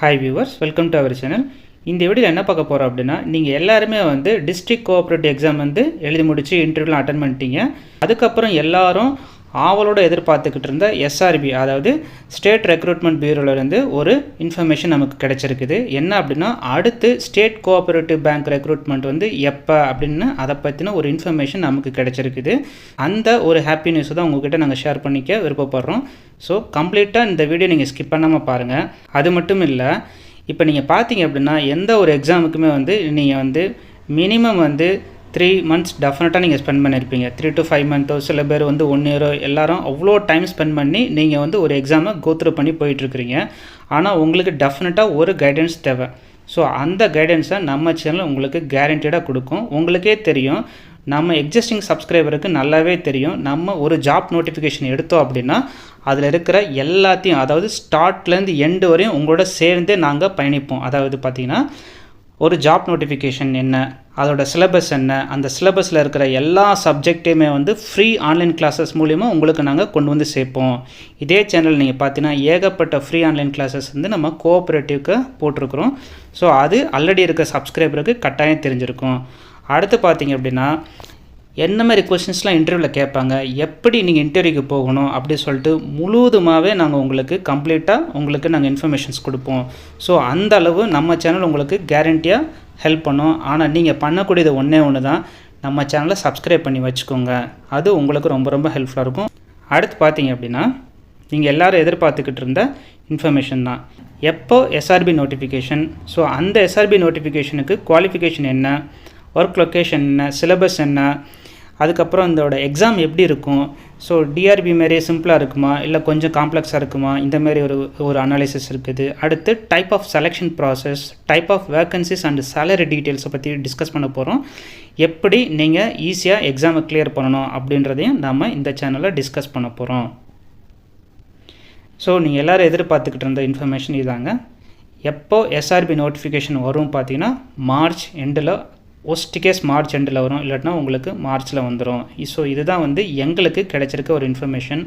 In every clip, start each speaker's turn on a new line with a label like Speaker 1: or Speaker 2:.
Speaker 1: Hi viewers welcome to our channel இந்த வீடியோவில் என்ன பார்க்க போகிறோம் அப்படின்னா நீங்கள் எல்லாருமே வந்து டிஸ்ட்ரிக்ட் கோஆப்ரேட்டிவ் எக்ஸாம் வந்து எழுதி முடித்து இன்டர்வியூலாம் அட்டன் பண்ணிட்டீங்க. அதுக்கப்புறம் எல்லாரும் ஆவலோடு எதிர்பார்த்துக்கிட்டு இருந்த எஸ்ஆர்பி அதாவது ஸ்டேட் ரெக்ரூட்மெண்ட் பியூரோலேருந்து ஒரு இன்ஃபர்மேஷன் நமக்கு கிடைச்சிருக்குது. என்ன அப்படின்னா அடுத்து ஸ்டேட் கோஆபரேட்டிவ் பேங்க் ரெக்ரூட்மெண்ட் வந்து எப்போ அப்படின்னு அதை பற்றின ஒரு இன்ஃபர்மேஷன் நமக்கு கிடச்சிருக்குது. அந்த ஒரு ஹாப்பி நியூஸ் தான் உங்ககிட்ட நாங்கள் ஷேர் பண்ணிக்க விருப்பப்படுறோம். ஸோ கம்ப்ளீட்டாக இந்த வீடியோ நீங்கள் ஸ்கிப் பண்ணாமல் பாருங்கள் அது மட்டும் இல்லை இப்போ நீங்கள் பார்த்தீங்க அப்படின்னா எந்த ஒரு எக்ஸாமுக்குமே வந்து நீங்கள் வந்து மினிமம் வந்து த்ரீ மந்த்ஸ் டெஃபினட்டாக நீங்கள் ஸ்பெண்ட் பண்ணியிருப்பீங்க த்ரீ டு ஃபைவ் மந்த்தோ சில பேர் வந்து ஒன் இயரோ எல்லாரும் அவ்வளோ டைம் ஸ்பெண்ட் பண்ணி நீங்கள் வந்து ஒரு எக்ஸாமை கோத்ரூ பண்ணி போயிட்டுருக்கிறீங்க. ஆனால் உங்களுக்கு டெஃபினட்டாக ஒரு கைடன்ஸ் தேவை. ஸோ அந்த கைடன்ஸை நம்ம சேனல் உங்களுக்கு கேரண்டடாக கொடுக்கும். உங்களுக்கே தெரியும். நம்ம எக்ஸிஸ்டிங் சப்ஸ்கிரைபருக்கு நல்லாவே தெரியும். நம்ம ஒரு ஜாப் நோட்டிஃபிகேஷன் எடுத்தோம் அப்படின்னா அதில் இருக்கிற எல்லாத்தையும் அதாவது ஸ்டார்ட்லேருந்து எண்டு வரையும் உங்களோட சேர்ந்தே நாங்கள் பயணிப்போம். அதாவது பார்த்திங்கன்னா ஒரு ஜாப் நோட்டிஃபிகேஷன் என்ன அதோட சிலபஸ் என்ன அந்த சிலபஸில் இருக்கிற எல்லா சப்ஜெக்டையுமே வந்து ஃப்ரீ ஆன்லைன் கிளாஸஸ் மூலிமா உங்களுக்கு நாங்கள் கொண்டு வந்து சேர்ப்போம். இதே சேனல் நீங்கள் பார்த்தீங்கன்னா ஏகப்பட்ட ஃப்ரீ ஆன்லைன் கிளாஸஸ் வந்து நம்ம கோஆப்ரேட்டிவ்க்கு போட்டிருக்கிறோம். ஸோ அது ஆல்ரெடி இருக்க சப்ஸ்கிரைபருக்கு கட்டாயம் தெரிஞ்சிருக்கும். அடுத்து பார்த்தீங்க அப்படின்னா என்ன மாதிரி கொஷின்ஸ்லாம் இன்டர்வியூவில் கேட்பாங்க? எப்படி நீங்கள் இன்டர்வியூக்கு போகணும்? அப்படி சொல்லிட்டு முழுவதுமாகவே நாங்கள் உங்களுக்கு கம்ப்ளீட்டாக உங்களுக்கு நாங்கள் இன்ஃபர்மேஷன்ஸ் கொடுப்போம். ஸோ அந்த அளவு நம்ம சேனல் உங்களுக்கு கேரண்டியாக ஹெல்ப் பண்ணும். ஆனால் நீங்கள் பண்ணக்கூடியது ஒன்றே ஒன்று தான் நம்ம சேனலை சப்ஸ்கிரைப் பண்ணி வச்சுக்கோங்க. அது உங்களுக்கு ரொம்ப ரொம்ப ஹெல்ப்ஃபுல்லாக இருக்கும். அடுத்து பார்த்தீங்க அப்படின்னா நீங்கள் எல்லோரும் எதிர்பார்த்துக்கிட்டு இருந்த இன்ஃபர்மேஷன் தான். எப்போ எஸ்ஆர்பி நோட்டிஃபிகேஷன் ஸோ அந்த எஸ்ஆர்பி நோட்டிஃபிகேஷனுக்கு குவாலிஃபிகேஷன் என்ன? ஒர்க் லொக்கேஷன் என்ன? சிலபஸ் என்ன? அதுக்கப்புறம் இதோட எக்ஸாம் எப்படி இருக்கும்? ஸோ டிஆர்பி மாரி சிம்பிளாக இருக்குமா? இல்லை கொஞ்சம் காம்ப்ளெக்ஸாக இருக்குமா? இந்த மாதிரி ஒரு ஒரு அனாலிசிஸ் இருக்குது. அடுத்து type of selection process type of vacancies and salary டீட்டெயில்ஸை பற்றி டிஸ்கஸ் பண்ண போகிறோம் எப்படி நீங்கள் ஈஸியாக எக்ஸாமை கிளியர் பண்ணணும் அப்படின்றதையும் நாம் இந்த சேனலில் டிஸ்கஸ் பண்ண போகிறோம் ஸோ நீங்கள் எல்லோரும் எதிர்பார்த்துக்கிட்டு இருந்த இன்ஃபர்மேஷன் இதாங்க. எப்போ எஸ்ஆர்பி நோட்டிஃபிகேஷன் வரும் பார்த்தீங்கன்னா மார்ச் எண்டில் ஒஸ்ட் கேஸ் மார்ச் எண்டில் வரும் இல்லாட்டினா உங்களுக்கு மார்ச்சில் வந்துடும் ஸோ இதுதான் வந்து எங்களுக்கு கிடைச்சிருக்க ஒரு இன்ஃபர்மேஷன்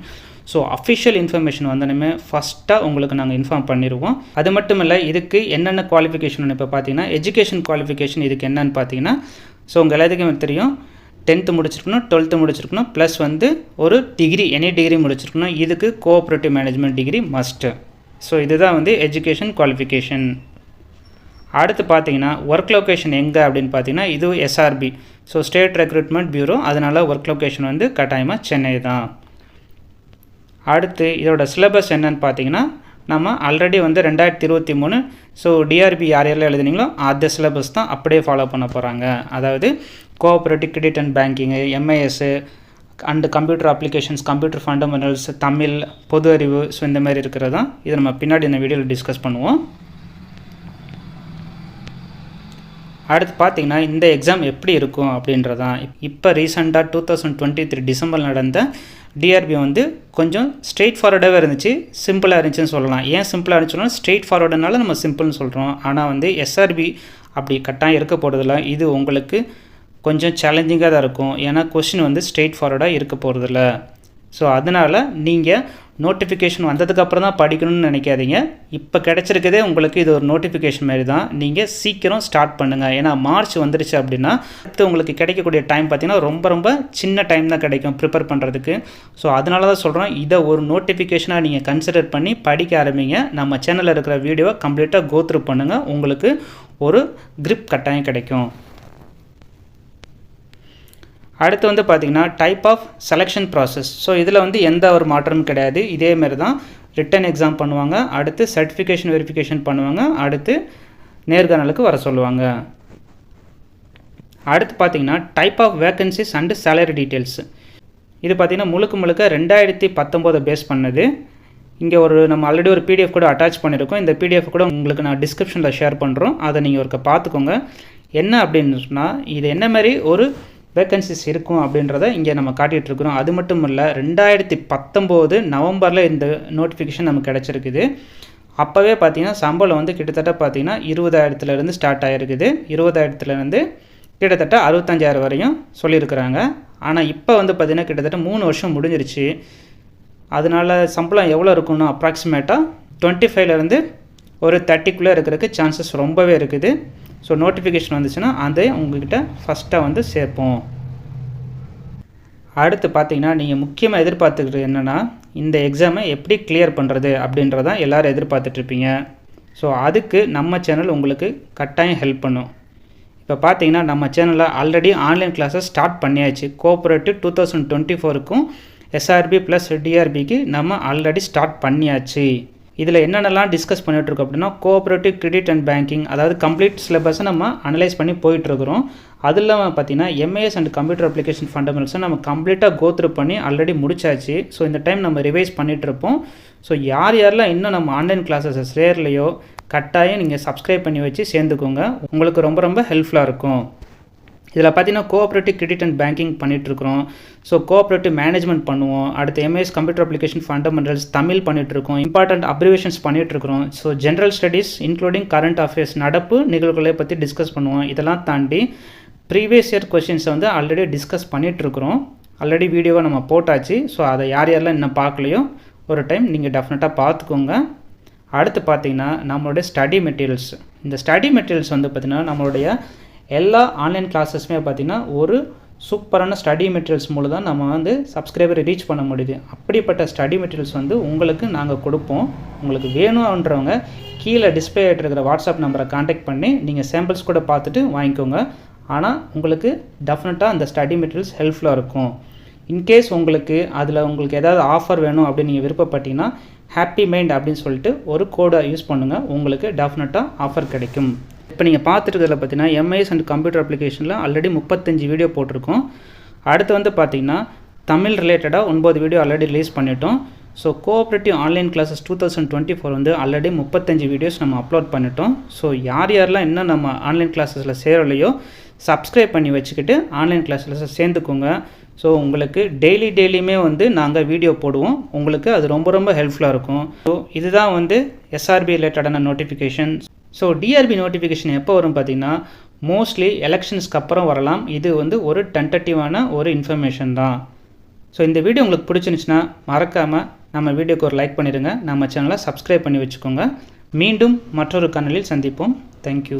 Speaker 1: ஸோ அஃபிஷியல் இன்ஃபர்மேஷன் வந்தனுமே ஃபஸ்ட்டாக உங்களுக்கு நாங்கள் இன்ஃபார்ம் பண்ணிடுவோம் அது மட்டும் இல்லை இதுக்கு என்னென்ன குவாலிஃபிகேஷன் இப்போ பார்த்தீங்கன்னா எஜுகேஷன் குவாலிஃபிகேஷன் இதுக்கு என்னென்னு பார்த்தீங்கன்னா ஸோ உங்கள் எல்லாத்துக்கும் தெரியும். டென்த்து முடிச்சிருக்கணும் டுவெல்த்து முடிச்சிருக்கணும் ப்ளஸ் வந்து ஒரு டிகிரி எனி டிகிரி முடிச்சிருக்கணும். இதுக்கு cooperative management degree must so இதுதான் வந்து எஜுகேஷன் குவாலிஃபிகேஷன் அடுத்து பார்த்தீங்கன்னா ஒர்க் லொக்கேஷன் எங்கே அப்படின்னு பார்த்தீங்கன்னா இது SRB so state recruitment bureau அதனால் ஒர்க் லொக்கேஷன் வந்து கட்டாயமாக சென்னை தான். அடுத்து இதோட சிலபஸ் என்னன்னு பார்த்தீங்கன்னா நம்ம ஆல்ரெடி வந்து ரெண்டாயிரத்தி இருபத்தி மூணு ஸோ டிஆர்பி யார் யாரெல்லாம் எழுதுனீங்களோ அந்த சிலபஸ் தான் அப்படியே ஃபாலோ பண்ண போகிறாங்க அதாவது cooperative credit and banking MIS and computer applications computer fundamentals Tamil பொது அறிவு ஸோ இந்த மாதிரி இருக்கிறது தான். இதை நம்ம பின்னாடி இந்த வீடியோவில் டிஸ்கஸ் பண்ணுவோம். அடுத்து பார்த்தீங்கன்னா இந்த எக்ஸாம் எப்படி இருக்கும் அப்படின்றதான். இப்போ ரீசெண்டாக two thousand twenty three December நடந்த டிஆர்பி வந்து கொஞ்சம் ஸ்ட்ரெயிட் ஃபார்வர்டாகவே இருந்துச்சு. சிம்பிளாக இருந்துச்சுன்னு சொல்லலாம். ஏன் சிம்பிளாக இருந்துச்சுன்னா ஸ்ட்ரெயிட் ஃபார்வர்டுனால நம்ம சிம்பிள்னு சொல்கிறோம் ஆனால் வந்து எஸ்ஆர்பி அப்படி கட்டாயம் இருக்க போகிறதில்ல இது உங்களுக்கு கொஞ்சம் சேலஞ்சிங்காக தான் இருக்கும். ஏன்னா கொஷின் வந்து ஸ்ட்ரெயிட் ஃபார்வர்டாக இருக்க போகிறதில்ல ஸோ அதனால் நீங்கள் நோட்டிஃபிகேஷன் வந்ததுக்கப்புறம் தான் படிக்கணும்னு நினைக்காதீங்க. இப்போ கிடச்சிருக்கதே உங்களுக்கு இது ஒரு நோட்டிஃபிகேஷன் மாதிரி தான். நீங்கள் சீக்கிரம் ஸ்டார்ட் பண்ணுங்கள் ஏன்னா மார்ச் வந்துருச்சு அப்படின்னா அடுத்து உங்களுக்கு கிடைக்கக்கூடிய டைம் பார்த்திங்கன்னா ரொம்ப ரொம்ப சின்ன டைம் தான் கிடைக்கும் ப்ரிப்பேர் பண்ணுறதுக்கு ஸோ அதனால தான் சொல்கிறோம் இதை ஒரு நோட்டிஃபிகேஷனாக நீங்கள் கன்சிடர் பண்ணி படிக்க ஆரம்பிங்க. நம்ம சேனலில் இருக்கிற வீடியோவை கம்ப்ளீட்டாக கோத்ரூ பண்ணுங்கள் உங்களுக்கு ஒரு கிரிப் கட்டாயம் கிடைக்கும். அடுத்து வந்து பார்த்திங்கன்னா type of selection process so இதில் வந்து எந்த ஒரு மாற்றமும் கிடையாது. இதேமாரி தான் ரிட்டன் எக்ஸாம் பண்ணுவாங்க. அடுத்து சர்டிஃபிகேஷன் வெரிஃபிகேஷன் பண்ணுவாங்க. அடுத்து நேர்காணலுக்கு வர சொல்லுவாங்க. அடுத்து பார்த்திங்கன்னா type of vacancies and salary details இது பார்த்திங்கன்னா முழுக்க முழுக்க ரெண்டாயிரத்தி பத்தொம்போதை பேஸ் பண்ணது. இங்கே ஒரு நம்ம ஆல்ரெடி ஒரு பிடிஎஃப் கூட அட்டாச் பண்ணியிருக்கோம் இந்த பிடிஎஃப் கூட உங்களுக்கு நான் டிஸ்கிரிப்ஷனில் ஷேர் பண்ணுறோம் அதை நீங்கள் ஒருக்க பார்த்துக்கோங்க என்ன அப்படின்னு சொன்னால் இது என்ன மாதிரி ஒரு வேக்கன்சிஸ் இருக்கும் அப்படின்றத இங்கே நம்ம காட்டிகிட்ருக்குறோம் அது மட்டும் இல்லை ரெண்டாயிரத்தி பத்தொம்போது நவம்பரில் இந்த நோட்டிஃபிகேஷன் நமக்கு கிடச்சிருக்குது. அப்போவே பார்த்தீங்கன்னா சம்பளம் வந்து கிட்டத்தட்ட பார்த்தீங்கன்னா இருபதாயிரத்துலேருந்து ஸ்டார்ட் ஆகிருக்குது. இருபதாயிரத்துலேருந்து கிட்டத்தட்ட அறுபத்தஞ்சாயிரம் வரையும் சொல்லியிருக்கிறாங்க. ஆனால் இப்போ வந்து பார்த்திங்கன்னா கிட்டத்தட்ட மூணு வருஷம் முடிஞ்சிருச்சு. அதனால் சம்பளம் எவ்வளோ இருக்குன்னா அப்ராக்சிமேட்டாக டுவெண்ட்டி ஃபைவ்லேருந்து ஒரு தேர்ட்டிக்குள்ளே இருக்கிறதுக்கு சான்சஸ் ரொம்பவே இருக்குது. ஸோ நோட்டிஃபிகேஷன் வந்துச்சுன்னா அதை உங்ககிட்ட ஃபஸ்ட்டாக வந்து சேர்ப்போம். அடுத்து பார்த்தீங்கன்னா நீங்கள் முக்கியமாக எதிர்பார்த்துக்கிறது என்னென்னா இந்த எக்ஸாமை எப்படி கிளியர் பண்ணுறது அப்படின்றதான் எல்லோரும் எதிர்பார்த்துட்ருப்பீங்க. ஸோ அதுக்கு நம்ம சேனல் உங்களுக்கு கட்டாயம் ஹெல்ப் பண்ணும். இப்போ பார்த்தீங்கன்னா நம்ம சேனலில் ஆல்ரெடி ஆன்லைன் கிளாஸஸ் ஸ்டார்ட் பண்ணியாச்சு. கோஆப்ரேட்டிவ் டூ தௌசண்ட் டுவெண்ட்டி ஃபோருக்கும் எஸ்ஆர்பி ப்ளஸ் டிஆர்பிக்கு நம்ம ஆல்ரெடி ஸ்டார்ட் பண்ணியாச்சு. இதில் என்னென்னலாம் டிஸ்கஸ் பண்ணிகிட்ருக்கோம் அப்படின்னா கோஆப்ரேட்டிவ் கிரெடிட் அண்ட் பேங்கிங் அதாவது கம்ப்ளீட் சிலபஸை நம்ம அனலைஸ் பண்ணி போயிட்டுருக்குறோம். அது இல்லாமல் பார்த்தீங்கன்னா எம்ஏஎஸ் அண்ட் கம்ப்யூட்டர் அப்ளிகேஷன் ஃபண்டமெண்டல்ஸை நம்ம கம்ப்ளீட்டாக கோத்ரூ பண்ணி ஆல்ரெடி முடிச்சாச்சு. ஸோ இந்த டைம் நம்ம ரிவைஸ் பண்ணிகிட்ருப்போம் ஸோ யார் யாரெல்லாம் இன்னும் நம்ம ஆன்லைன் கிளாஸஸ் ரேர்லையோ கட்டாயம் நீங்கள் சப்ஸ்கிரைப் பண்ணி வச்சு சேர்ந்துக்கோங்க. உங்களுக்கு ரொம்ப ரொம்ப ஹெல்ப்ஃபுல்லாக இருக்கும். இதில் பார்த்தீங்கன்னா கோஆப்ரேட்டிவ் கிரெடிட் அண்ட் பேங்கிங் பண்ணிகிட்ருக்கிறோம் ஸோ கோஆப்ரேட்டிவ் மேனேஜ்மெண்ட் பண்ணுவோம். அடுத்து MAS computer application fundamentals Tamil பண்ணிகிட்ருக்கோம் important abbreviations பண்ணிகிட்ருக்கிறோம் so general studies including current affairs நடப்பு நிகழ்வுகளை பற்றி டிஸ்கஸ் பண்ணுவோம். இதெல்லாம் தாண்டி ப்ரீவியஸ் இயர் கொஷின்ஸை வந்து ஆல்ரெடி டிஸ்கஸ் பண்ணிகிட்ருக்குறோம் ஆல்ரெடி வீடியோவை நம்ம போட்டாச்சு. ஸோ அதை யார் யாரெல்லாம் இன்னும் பார்க்கலையோ ஒரு டைம் நீங்கள் டெஃபினட்டாக பார்த்துக்கோங்க. அடுத்து பார்த்தீங்கன்னா நம்மளுடைய ஸ்டடி மெட்டீரியல்ஸ் இந்த ஸ்டடி மெட்டீரியல்ஸ் வந்து பார்த்திங்கன்னா நம்மளுடைய எல்லா ஆன்லைன் கிளாஸஸுமே பார்த்திங்கன்னா ஒரு சூப்பரான ஸ்டடி மெட்டீரியல்ஸ் மூலம் தான் நம்ம வந்து சப்ஸ்கிரைபரை ரீச் பண்ண முடியுது. அப்படிப்பட்ட ஸ்டடி மெட்டீரியல்ஸ் வந்து உங்களுக்கு நாங்கள் கொடுப்போம். உங்களுக்கு வேணும்ன்றவங்க கீழே டிஸ்பிளே ஆகிட்டு இருக்கிற வாட்ஸ்அப் நம்பரை காண்டாக்ட் பண்ணி நீங்கள் சாம்பிள்ஸ் கூட பார்த்துட்டு வாங்கிக்கோங்க. ஆனால் உங்களுக்கு டெஃபினட்டாக அந்த ஸ்டடி மெட்டீரியல்ஸ் ஹெல்ப்ஃபுல்லாக இருக்கும். இன்கேஸ் உங்களுக்கு அதில் உங்களுக்கு ஏதாவது ஆஃபர் வேணும் அப்படின்னு நீங்கள் விருப்பப்பட்டீங்கன்னா ஹாப்பி மைண்ட் அப்படின்னு சொல்லிட்டு ஒரு கோடை யூஸ் பண்ணுங்கள் உங்களுக்கு டெஃபினட்டாக ஆஃபர் கிடைக்கும். இப்போ நீங்கள் பார்த்துருக்கிறதுல பார்த்தீங்கன்னா எம்ஐஎஸ் அண்ட் கம்ப்யூட்டர் அப்ளிகேஷனில் ஆல்ரெடி முப்பத்தஞ்சு வீடியோ போட்டிருக்கோம். அடுத்து வந்து பார்த்திங்கன்னா தமிழ் ரிலேட்டடாக ஒன்பது வீடியோ ஆல்ரெடி ரிலீஸ் பண்ணிட்டோம். So cooperative online classes two thousand twenty four வந்து ஆல்ரெடி முப்பத்தஞ்சு வீடியோஸ் நம்ம அப்லோட் பண்ணிட்டோம். ஸோ யார் யாரெல்லாம் இன்னும் நம்ம ஆன்லைன் கிளாஸஸில் சேரலையோ சப்ஸ்கிரைப் பண்ணி வச்சுக்கிட்டு ஆன்லைன் கிளாஸில் சேர்ந்துக்கோங்க. ஸோ உங்களுக்கு டெய்லி டெய்லியுமே வந்து நாங்கள் வீடியோ போடுவோம். உங்களுக்கு அது ரொம்ப ரொம்ப ஹெல்ப்ஃபுல்லாக இருக்கும். ஸோ இதுதான் வந்து எஸ்ஆர்பி ரிலேட்டடான நோட்டிஃபிகேஷன் ஸோ டிஆர்பி நோட்டிஃபிகேஷன் எப்போ வரும் பார்த்திங்கன்னா மோஸ்ட்லி எலெக்ஷன்ஸ்க்கு அப்புறம் வரலாம். இது வந்து ஒரு டென்டட்டிவான ஒரு இன்ஃபர்மேஷன் தான். ஸோ இந்த வீடியோ உங்களுக்கு பிடிச்சிருந்துச்சுன்னா மறக்காமல் நம்ம வீடியோக்கு ஒரு லைக் பண்ணிடுங்க நம்ம சேனலை சப்ஸ்கிரைப் பண்ணி வச்சுக்கோங்க. மீண்டும் மற்றொரு கணலில் சந்திப்போம். தேங்க்யூ